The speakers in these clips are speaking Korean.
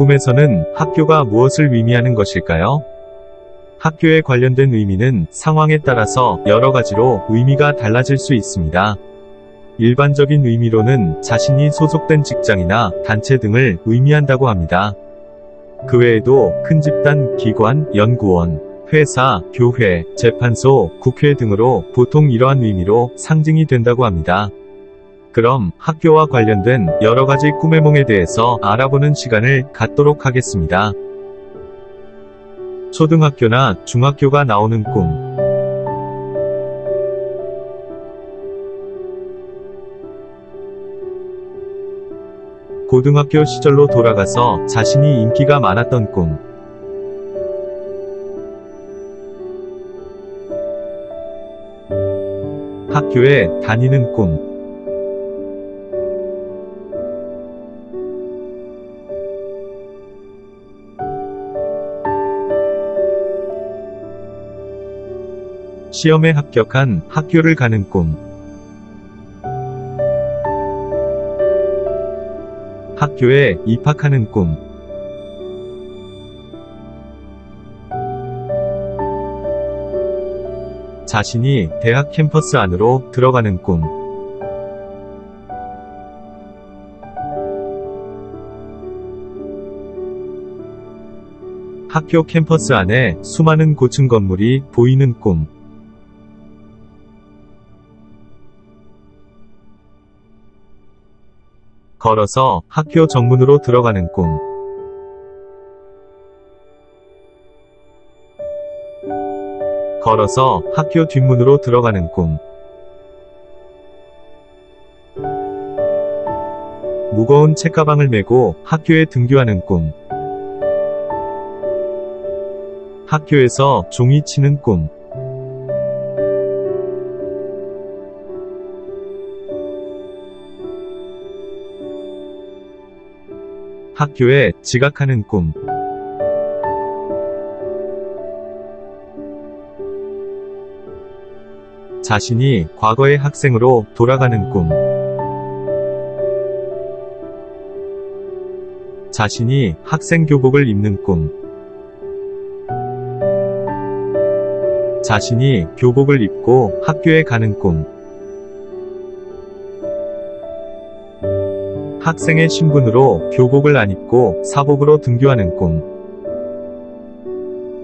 꿈에서는 학교가 무엇을 의미하는 것일까요? 학교에 관련된 의미는 상황에 따라서 여러 가지로 의미가 달라질 수 있습니다. 일반적인 의미로는 자신이 소속된 직장이나 단체 등을 의미한다고 합니다. 그 외에도 큰 집단, 기관, 연구원, 회사, 교회, 재판소, 국회 등으로 보통 이러한 의미로 상징이 된다고 합니다. 그럼 학교와 관련된 여러 가지 꿈의 몽에 대해서 알아보는 시간을 갖도록 하겠습니다. 초등학교나 중학교가 나오는 꿈. 고등학교 시절로 돌아가서 자신이 인기가 많았던 꿈. 학교에 다니는 꿈. 시험에 합격한 학교를 가는 꿈. 학교에 입학하는 꿈. 자신이 대학 캠퍼스 안으로 들어가는 꿈. 학교 캠퍼스 안에 수많은 고층 건물이 보이는 꿈. 걸어서 학교 정문으로 들어가는 꿈. 걸어서 학교 뒷문으로 들어가는 꿈. 무거운 책가방을 메고 학교에 등교하는 꿈. 학교에서 종이 치는 꿈. 학교에 지각하는 꿈. 자신이 과거의 학생으로 돌아가는 꿈. 자신이 학생 교복을 입는 꿈. 자신이 교복을 입고 학교에 가는 꿈. 학생의 신분으로 교복을 안 입고 사복으로 등교하는 꿈.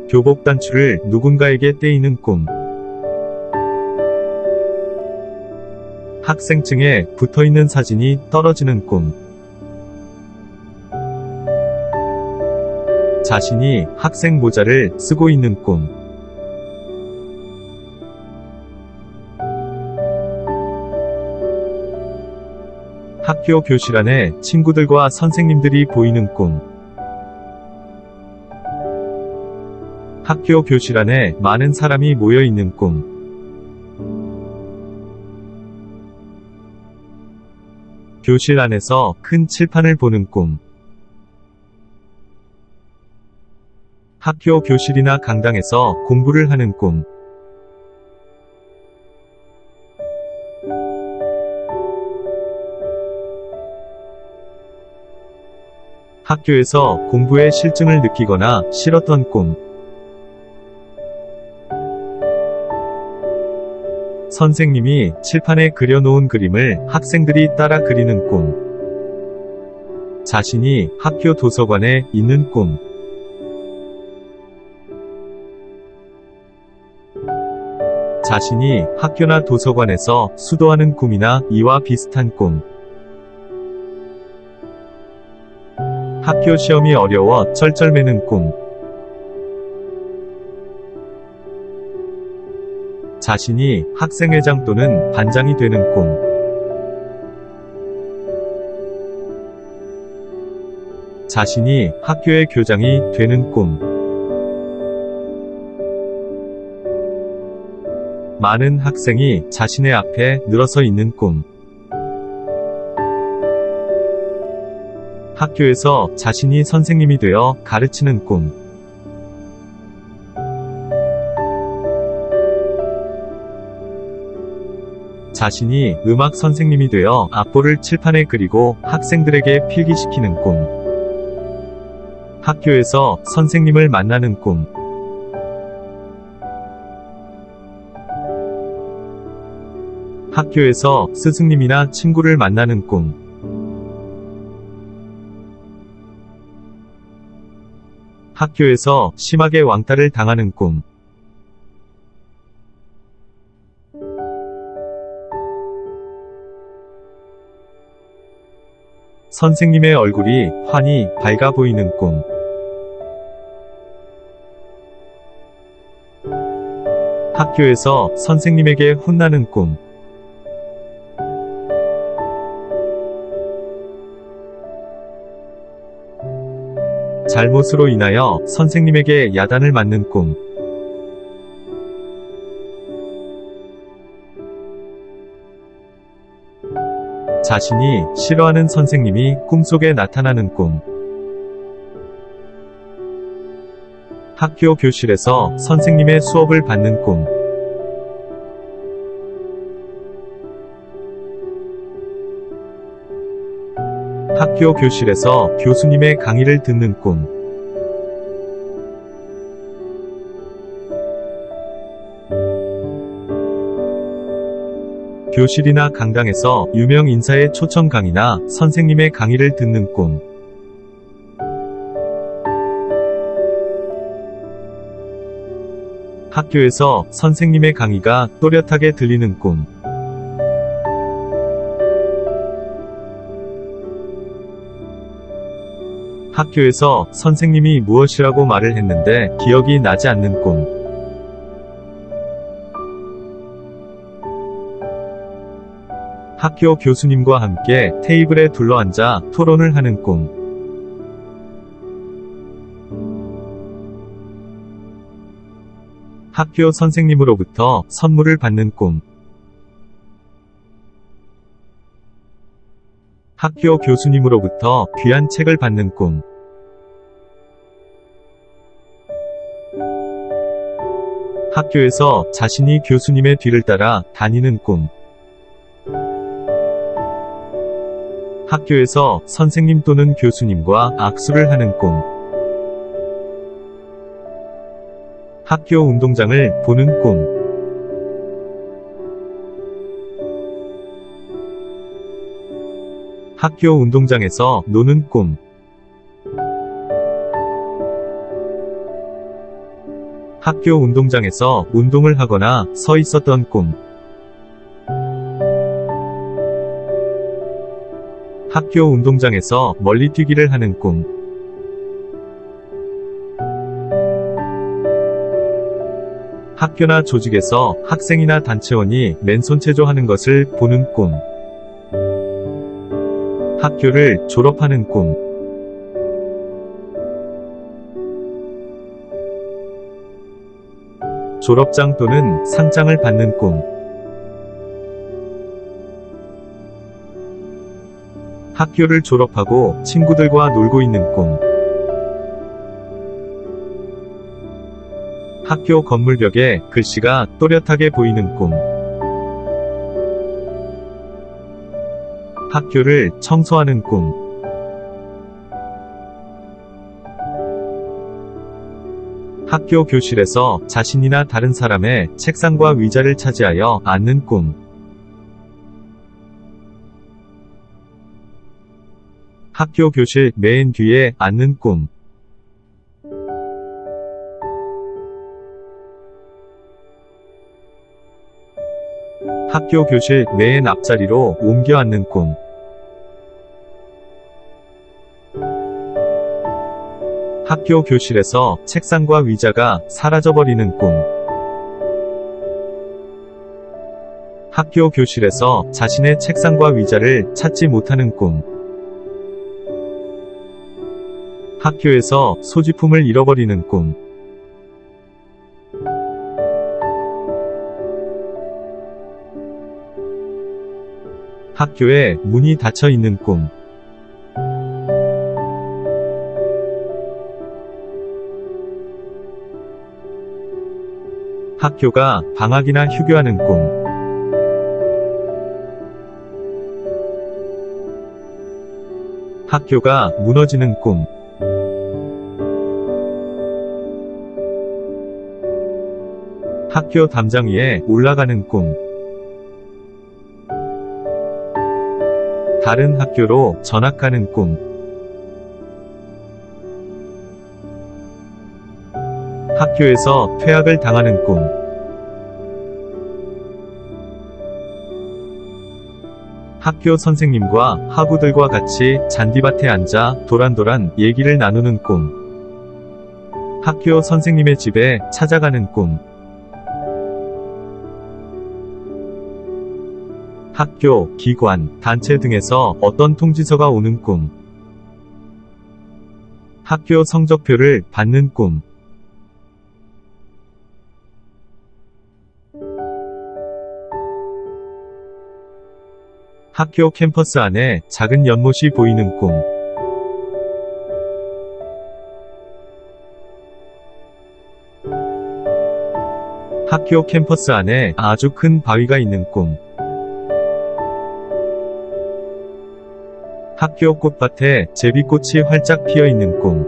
교복 단추를 누군가에게 떼이는 꿈. 학생증에 붙어 있는 사진이 떨어지는 꿈. 자신이 학생 모자를 쓰고 있는 꿈. 학교 교실 안에 친구들과 선생님들이 보이는 꿈. 학교 교실 안에 많은 사람이 모여 있는 꿈. 교실 안에서 큰 칠판을 보는 꿈. 학교 교실이나 강당에서 공부를 하는 꿈. 학교에서 공부에 실증을 느끼거나 싫었던 꿈. 선생님이 칠판에 그려놓은 그림을 학생들이 따라 그리는 꿈. 자신이 학교 도서관에 있는 꿈. 자신이 학교나 도서관에서 수도하는 꿈이나 이와 비슷한 꿈. 학교 시험이 어려워 쩔쩔매는 꿈. 자신이 학생회장 또는 반장이 되는 꿈. 자신이 학교의 교장이 되는 꿈. 많은 학생이 자신의 앞에 늘어서 있는 꿈. 학교에서 자신이 선생님이 되어 가르치는 꿈. 자신이 음악 선생님이 되어 악보를 칠판에 그리고 학생들에게 필기시키는 꿈. 학교에서 선생님을 만나는 꿈. 학교에서 스승님이나 친구를 만나는 꿈. 학교에서 심하게 왕따를 당하는 꿈. 선생님의 얼굴이 환히 밝아 보이는 꿈. 학교에서 선생님에게 혼나는 꿈. 잘못으로 인하여 선생님에게 야단을 맞는 꿈. 자신이 싫어하는 선생님이 꿈속에 나타나는 꿈. 학교 교실에서 선생님의 수업을 받는 꿈. 학교 교실에서 교수님의 강의를 듣는 꿈. 교실이나 강당에서 유명 인사의 초청 강의나 선생님의 강의를 듣는 꿈. 학교에서 선생님의 강의가 또렷하게 들리는 꿈. 학교에서 선생님이 무엇이라고 말을 했는데 기억이 나지 않는 꿈. 학교 교수님과 함께 테이블에 둘러앉아 토론을 하는 꿈. 학교 선생님으로부터 선물을 받는 꿈. 학교 교수님으로부터 귀한 책을 받는 꿈. 학교에서 자신이 교수님의 뒤를 따라 다니는 꿈. 학교에서 선생님 또는 교수님과 악수를 하는 꿈. 학교 운동장을 보는 꿈. 학교 운동장에서 노는 꿈. 학교 운동장에서 운동을 하거나 서 있었던 꿈. 학교 운동장에서 멀리 뛰기를 하는 꿈. 학교나 조직에서 학생이나 단체원이 맨손 체조하는 것을 보는 꿈. 학교를 졸업하는 꿈. 졸업장 또는 상장을 받는 꿈. 학교를 졸업하고 친구들과 놀고 있는 꿈. 학교 건물벽에 글씨가 또렷하게 보이는 꿈. 학교를 청소하는 꿈. 학교 교실에서 자신이나 다른 사람의 책상과 의자를 차지하여 앉는 꿈. 학교 교실 맨 뒤에 앉는 꿈. 학교 교실 맨 앞자리로 옮겨 앉는 꿈. 학교 교실에서 책상과 의자가 사라져버리는 꿈. 학교 교실에서 자신의 책상과 의자를 찾지 못하는 꿈. 학교에서 소지품을 잃어버리는 꿈. 학교에 문이 닫혀 있는 꿈. 학교가 방학이나 휴교하는 꿈. 학교가 무너지는 꿈. 학교 담장 위에 올라가는 꿈. 다른 학교로 전학 가는 꿈. 학교에서 퇴학을 당하는 꿈. 학교 선생님과 학우들과 같이 잔디밭에 앉아 도란도란 얘기를 나누는 꿈. 학교 선생님의 집에 찾아가는 꿈. 학교, 기관, 단체 등에서 어떤 통지서가 오는 꿈. 학교 성적표를 받는 꿈. 학교 캠퍼스 안에 작은 연못이 보이는 꿈. 학교 캠퍼스 안에 아주 큰 바위가 있는 꿈. 학교 꽃밭에 제비꽃이 활짝 피어 있는 꿈.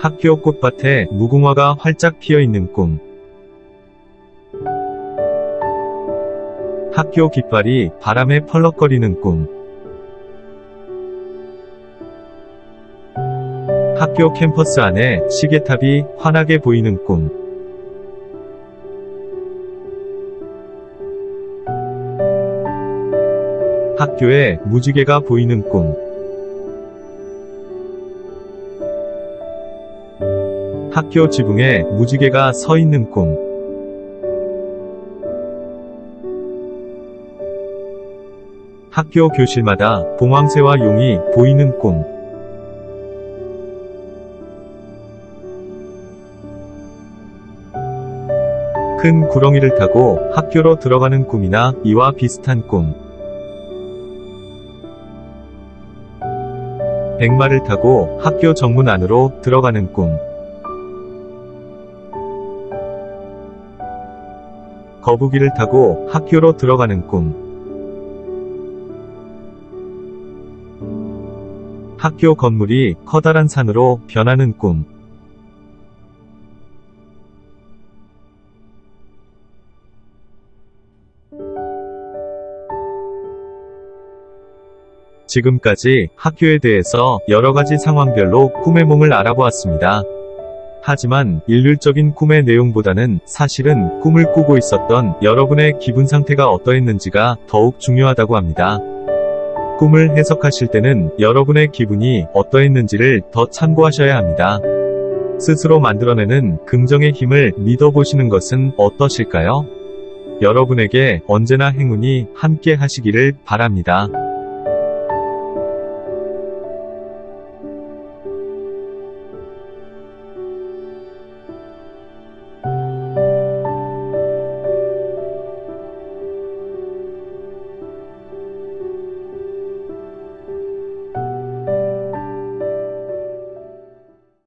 학교 꽃밭에 무궁화가 활짝 피어 있는 꿈. 학교 깃발이 바람에 펄럭거리는 꿈. 학교 캠퍼스 안에 시계탑이 환하게 보이는 꿈. 학교에 무지개가 보이는 꿈. 학교 지붕에 무지개가 서 있는 꿈. 학교 교실마다 봉황새와 용이 보이는 꿈. 큰 구렁이를 타고 학교로 들어가는 꿈이나 이와 비슷한 꿈. 백마를 타고 학교 정문 안으로 들어가는 꿈. 거북이를 타고 학교로 들어가는 꿈. 학교 건물이 커다란 산으로 변하는 꿈. 지금까지 학교에 대해서 여러 가지 상황별로 꿈의 몸을 알아보았습니다. 하지만 일률적인 꿈의 내용보다는 사실은 꿈을 꾸고 있었던 여러분의 기분 상태가 어떠했는지가 더욱 중요하다고 합니다. 꿈을 해석하실 때는 여러분의 기분이 어떠했는지를 더 참고하셔야 합니다. 스스로 만들어내는 긍정의 힘을 믿어보시는 것은 어떠실까요? 여러분에게 언제나 행운이 함께 하시기를 바랍니다.